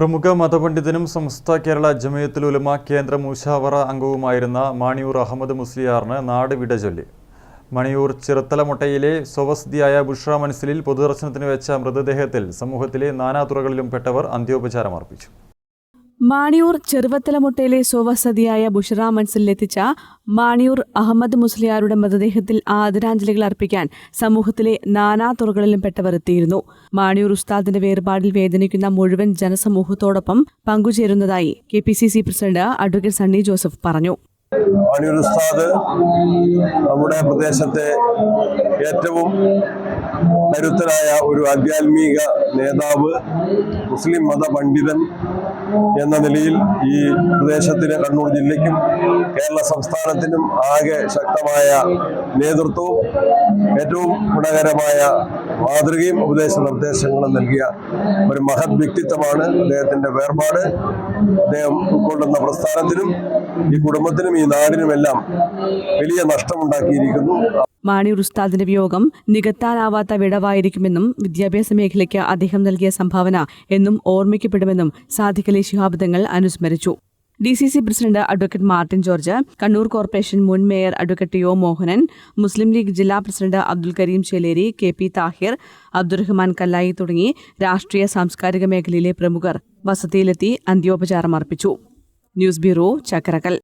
പ്രമുഖ മതപണ്ഡിതനും സമസ്ത കേരള ജമയത്തുൽ ഉലമ കേന്ദ്ര മൂശാവറ അംഗവുമായിരുന്ന മാണിയൂർ അഹമ്മദ് മുസ്ലിയാറിന് നാട് വിട ചൊല്ലി. മണിയൂർ ചിറത്തലമുട്ടയിലെ സ്വവസതിയായ ബുഷ്ര മനസ്സിലിൽ പൊതുദർശനത്തിന് വെച്ച മൃതദേഹത്തിൽ സമൂഹത്തിലെ നാനാതുറകളിലും പെട്ടവർ അന്ത്യോപചാരം അർപ്പിച്ചു മാണിയൂർ ചെറുവത്തലമുട്ടയിലെ സ്വവസതിയായ ബുഷറ മൻസിലെത്തിച്ച മാണിയൂർ അഹമ്മദ് മുസ്ലിയാരുടെ മൃതദേഹത്തിൽ ആദരാഞ്ജലികൾ അർപ്പിക്കാൻ സമൂഹത്തിലെ നാനാ തുറകളിലും പെട്ടവർ എത്തിയിരുന്നു. മാണിയൂർ ഉസ്താദിന്റെ വേർപാടിൽ വേദനിക്കുന്ന മുഴുവൻ ജനസമൂഹത്തോടൊപ്പം പങ്കുചേരുന്നതായി K P C C president advocate Sunny Joseph പറഞ്ഞു. മാണിയൂർ ഉസ്താദ് നമ്മുടെ പ്രദേശത്തെ ഏറ്റവും കരുത്തരായ ഒരു ആധ്യാത്മിക നേതാവ് മുസ്ലിം മത പണ്ഡിതൻ എന്ന നിലയിൽ ഈ പ്രദേശത്തിന് കണ്ണൂർ ജില്ലയ്ക്കും കേരള സംസ്ഥാനത്തിനും ആകെ ശക്തമായ നേതൃത്വവും ഏറ്റവും ഗുണകരമായ മാതൃകയും ഉപദേശ നിർദ്ദേശങ്ങളും നൽകിയ ഒരു മഹത് വ്യക്തിത്വമാണ് അദ്ദേഹത്തിന്റെ വേർപാട്. അദ്ദേഹം ഉൾക്കൊള്ളുന്ന പ്രസ്ഥാനത്തിനും ഈ കുടുംബത്തിനും ഈ നാടിനുമെല്ലാം വലിയ നഷ്ടമുണ്ടാക്കിയിരിക്കുന്നു. മാണി ഉസ്താദിന്റെ വിയോഗം നികത്താനാവാത്ത വിടവായിരിക്കുമെന്നും വിദ്യാഭ്യാസ മേഖലയ്ക്ക് അദ്ദേഹം നൽകിയ സംഭാവന എന്നും ഓർമ്മിക്കപ്പെടുമെന്നും സാദിഖലി ശിഹാബ് തങ്ങൾ അനുസ്മരിച്ചു. D C C president advocate Martin George Kannur corporation മുൻ mayor advocate O Mohanan Muslim League ജില്ലാ president Abdul Kareem Cheleri K P Thahir Abdurahman Kallayi തുടങ്ങി രാഷ്ട്രീയ സാംസ്കാരിക മേഖലയിലെ പ്രമുഖർ വസതിയിലെത്തി അന്ത്യോപചാരം അർപ്പിച്ചു ന്യൂസ് ബ്യൂറോ ചക്കരക്കൽ.